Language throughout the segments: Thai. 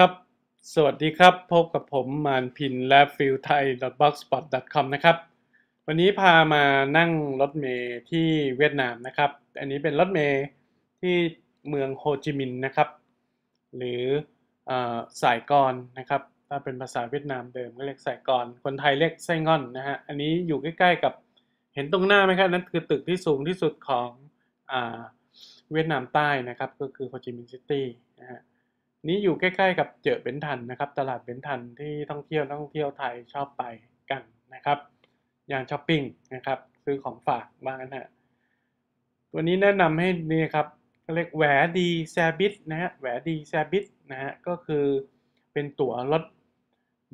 ครับ สวัสดีครับ พบกับผมมานพินและฟิลไทย blogspot.com นะครับ วันนี้พามานั่งรถเมย์ที่เวียดนามนะครับ อันนี้เป็นรถเมย์ที่เมืองโฮจิมินห์นะครับ หรืออสายกรนะครับ ถ้าเป็นภาษาเวียดนามเดิมก็เรียกสายกร คนไทยเรียกไส้ง่อนนะฮะ อันนี้อยู่ใกล้ ๆ กับเห็นตรงหน้าไหมครับ นั่นคือตึกที่สูงที่สุดของอเวียดนามใต้นะครับ ก็คือโฮจิมินห์ซิตี้นะฮะ นี้อยู่ใกล้ๆกับเจอเบนทันนะครับ ตลาดเบนทันที่ท่องเที่ยวนักท่องเที่ยวไทยชอบไปกันนะครับ อย่างช้อปปิ้งนะครับ ซื้อของฝากบ้างนะฮะตัวนี้แนะนำให้นี่ครับเรียกแหวดีแซบิทนะฮะแหวดีแซบิทนะฮะก็คือเป็นตั๋วรถ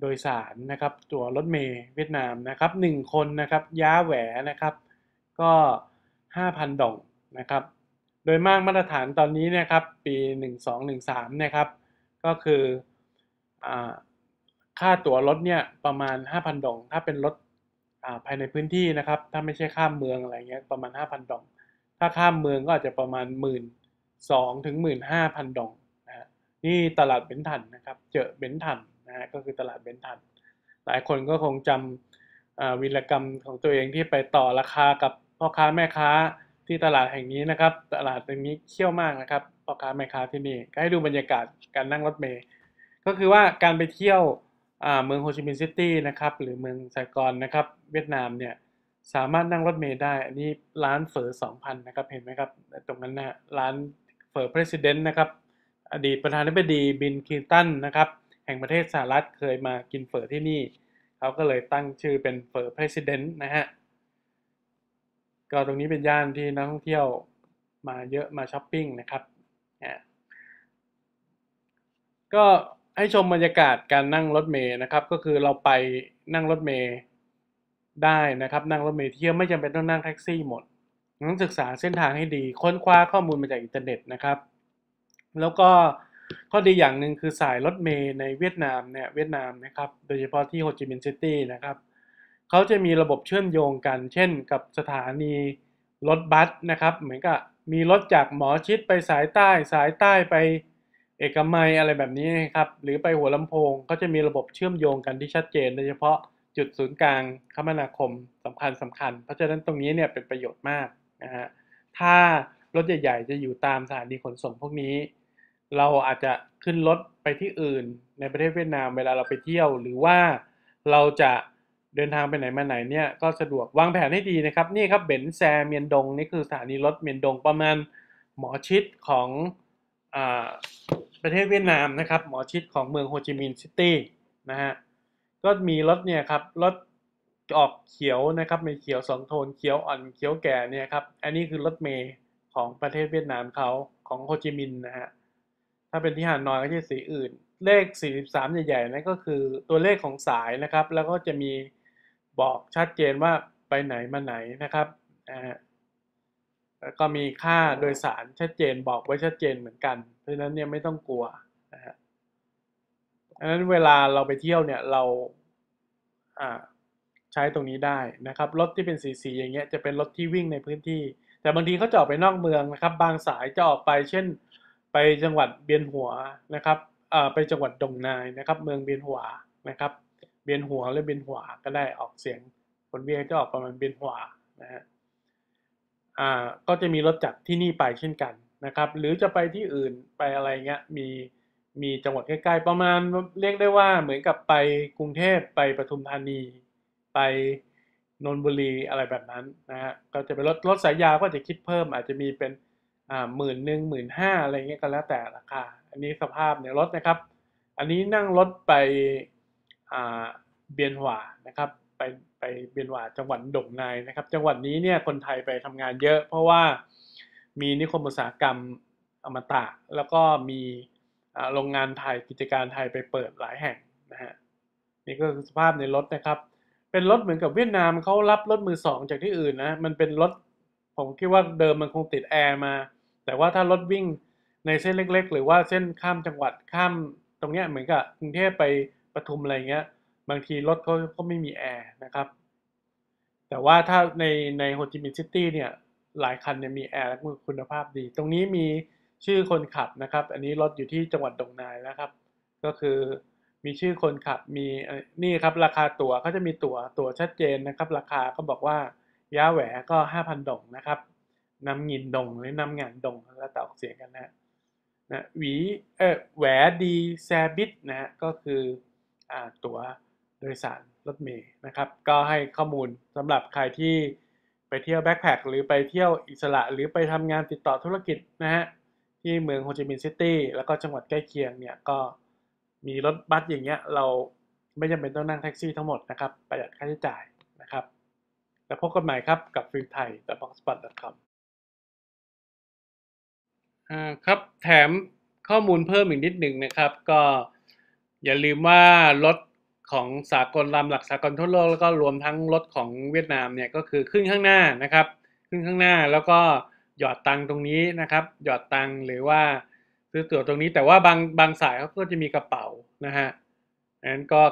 โดยสารนะครับ ตั๋วรถเมย์เวียดนามนะครับหนึ่งคนนะครับย้าแหวนะครับ ก็ 5,000ดองนะครับ โดยมากมาตรฐานตอนนี้นะครับปี 1213นะครับก็คืออค่าตั๋วรถเนี่ยประมาณ 5,000 ดอง ถ้าเป็นรถภายในพื้นที่นะครับ ถ้าไม่ใช่ข้ามเมืองอะไรเงี้ยประมาณ 5,000 ดอง ถ้าข้ามเมืองก็อาจจะประมาณ 1 2 0 0 0ถึง15,000ดองนะฮะนี่ตลาดเบนทันนะครับ เจอเบนทันนะฮะก็คือตลาดเบนทัน หลายคนก็คงจำวีรกรรมของตัวเองที่ไปต่อราคากับพ่อค้าแม่ค้า ที่ตลาดแห่งนี้นะครับ ตลาดตรงนี้เขี้ยวมากนะครับพ่อค้าแม่ค้าที่นี่ก็ให้ดูบรรยากาศการนั่งรถเมล์ก็คือว่าการไปเที่ยวเมืองโฮจิมินห์ซิตี้นะครับหรือเมืองไซกอนนะครับ เวียดนามเนี่ยสามารถนั่งรถเมล์ได้ อันนี้ร้านเฝอสองพันนะครับเห็นไหมครับตรงนั้นนะร้านเฝอประธานนะครับ อดีตประธานาธิบดีบินคินตันนะครับ แห่งประเทศสหรัฐเคยมากินเฝอที่นี่ เขาก็เลยตั้งชื่อเป็นเฝอประธานนะฮะ ก็ตรงนี้เป็นย่านที่นักท่องเที่ยวมาเยอะมาช้อปปิ้งนะครับก็ให้ชมบรรยากาศการนั่งรถเมย์นะครับ ก็คือเราไปนั่งรถเมย์ได้นะครับ นั่งรถเมย์เที่ยวไม่จำเป็นต้องนั่งแท็กซี่หมดต้องศึกษาเส้นทางให้ดีค้นคว้าข้อมูลมาจากอินเทอร์เน็ตนะครับ แล้วก็ข้อดีอย่างหนึ่งคือสายรถเมย์ในเวียดนามเนี่ยเวียดนามนะครับ โดยเฉพาะที่โฮจิมินห์ซิตี้นะครับ เขาจะมีระบบเชื่อมโยงกัน เช่น กับสถานีรถบัสนะครับ เหมือนกับมีรถจากหมอชิดไปสายใต้สายใต้ไปเอกมัยอะไรแบบนี้นะครับ หรือไปหัวลำโพงก็จะมีระบบเชื่อมโยงกันที่ชัดเจนโดยเฉพาะจุดศูนย์กลางคมนาคมสำคัญสำคัญ เพราะฉะนั้นตรงนี้เนี่ยเป็นประโยชน์มากนะฮะถ้ารถใหญ่ๆ จะอยู่ตามสถานีขนส่งพวกนี้ เราอาจจะขึ้นรถไปที่อื่นในประเทศเวียดนามเวลาเราไปเที่ยว หรือว่าเราจะ เดินทางไปไหนมาไหนเนี่ยก็สะดวกวางแผนให้ดีนะครับ นี่ครับเบนแซเมียนดงนี่คือสถานีรถเมียนดงประมาณหมอชิดของประเทศเวียดนามนะครับ หมอชิดของเมืองโฮจิมินห์ซิตี้นะฮะก็มีรถเนี่ยครับรถออกเขียวนะครับมีเขียวสองโทนเขียวอ่อนเขียวแก่เนี่ยครับอันนี้คือรถเมย์ของประเทศเวียดนามเขาของโฮจิมินห์นะฮะถ้าเป็นที่ฮานอยก็จะสีอื่น เลข 43 ใหญ่ๆนั่นก็คือตัวเลขของสายนะครับ แล้วก็จะมี บอกชัดเจนว่าไปไหนมาไหนนะครับแล้วก็มีค่าโดยสารชัดเจนบอกไว้ชัดเจนเหมือนกัน เพราะฉะนั้นเนี่ยไม่ต้องกลัวนะฮะดังนั้นเวลาเราไปเที่ยวเนี่ยเราใช้ตรงนี้ได้นะครับ รถที่เป็นสีสีอย่างเงี้ยจะเป็นรถที่วิ่งในพื้นที่ แต่บางทีเขาจะออกไปนอกเมืองนะครับ บางสายจะออกไปเช่น ไปจังหวัดเบียนหัวนะครับไปจังหวัดดงนายนะครับ เมืองเบียนหัวนะครับ บียนหัวหรือเบียนหัวก็ได้ออกเสียงคนเวียจะออกประมาณเบียนหัวนะฮะอ่าก็จะมีรถจากที่นี่ไปเช่นกันนะครับ หรือจะไปที่อื่นไปอะไรเงี้ยมีมีจังหวัดใกล้ๆประมาณเรียกได้ว่าเหมือนกับไปกรุงเทพไปปทุมธานี ไปนนทบุรีอะไรแบบนั้นนะฮะก็จะเป็นรถรถสายยาวก็จะคิดเพิ่ม อาจจะมีเป็นอ่าหมื่นหนึ่งหมื่นห้าอะไรเงี้ยก็แล้วแต่ราคา อันนี้สภาพเนี่ยรถนะครับ อันนี้นั่งรถไป เบียนหวานะครับไปไปเบียนหวาจังหวัดดงนายนะครับ จังหวัดนี้เนี่ยคนไทยไปทำงานเยอะ เพราะว่ามีนิคมอุตสาหกรรมอมตะ แล้วก็มีโรงงานไทยกิจการไทยไปเปิดหลายแห่งนะฮะนี่ก็คือสภาพในรถนะครับ เป็นรถเหมือนกับเวียดนามเขารับรถมือสองจากที่อื่นนะมันเป็นรถผมคิดว่าเดิมมันคงติดแอร์มา แต่ว่าถ้ารถวิ่งในเส้นเล็ก ๆ หรือว่าเส้นข้ามจังหวัดข้ามตรงเนี้ยเหมือนกับกรุงเทพไป ปทุมอะไรเงี้ย บางทีรถเขาก็ไม่มีแอร์นะครับ แต่ว่าถ้าในในโฮจิมินห์ซิตี้เนี่ยหลายคันเนี่ยมีแอร์และคุณภาพดี ตรงนี้มีชื่อคนขับนะครับ อันนี้รถอยู่ที่จังหวัดดงนายนะครับ ก็คือมีชื่อคนขับมีนี่ครับราคาตั๋วเขาจะมีตั๋วตั๋วชัดเจนนะครับ ราคาก็บอกว่าย้าแหวก็ห้าพันดงนะครับนำงินดงหรือนำงานดงแล้วแต่ออกเสียงกันนะนะหวีเออแหวดีแซบิดนะฮะก็คือ ตั๋วโดยสารรถเมล์นะครับ ก็ให้ข้อมูลสำหรับใครที่ไปเที่ยวแบ็คแพคหรือไปเที่ยวอิสระหรือไปทำงานติดต่อธุรกิจนะฮะที่เมืองโฮจิมินห์ซิตี้แล้วก็จังหวัดใกล้เคียงเนี่ยก็มีรถบัสอย่างเงี้ยเราไม่จำเป็นต้องนั่งแท็กซี่ทั้งหมดนะครับประหยัดค่าใช้จ่ายนะครับ แล้วพบกันใหม่ครับกับฟิลไทย b o x s p o t c o m อ่าครับแถมข้อมูลเพิ่มอีกนิดหนึ่งนะครับ ก็ อย่าลืมว่ารถของสากลลำหลักสากลทั่วโลกแล้วก็รวมทั้งรถของเวียดนามเนี่ยก็คือขึ้นข้างหน้านะครับ ขึ้นข้างหน้าแล้วก็หยอดตังตรงนี้นะครับ หยอดตังหรือว่าซื้อตั๋วตรงนี้แต่ว่าบางบางสายเขาก็จะมีกระเป๋านะฮะนั้นก็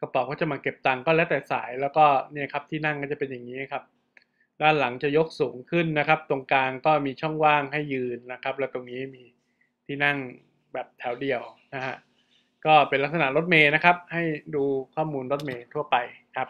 กระเป๋าเขาจะมาเก็บตังก็แล้วแต่สายแล้วก็เนี่ยครับที่นั่งก็จะเป็นอย่างนี้ครับ ด้านหลังจะยกสูงขึ้นนะครับ ตรงกลางก็มีช่องว่างให้ยืนนะครับ แล้วตรงนี้มีที่นั่งแบบแถวเดียวนะฮะ ก็เป็นลักษณะรถเมย์นะครับ ให้ดูข้อมูลรถเมย์ทั่วไปครับ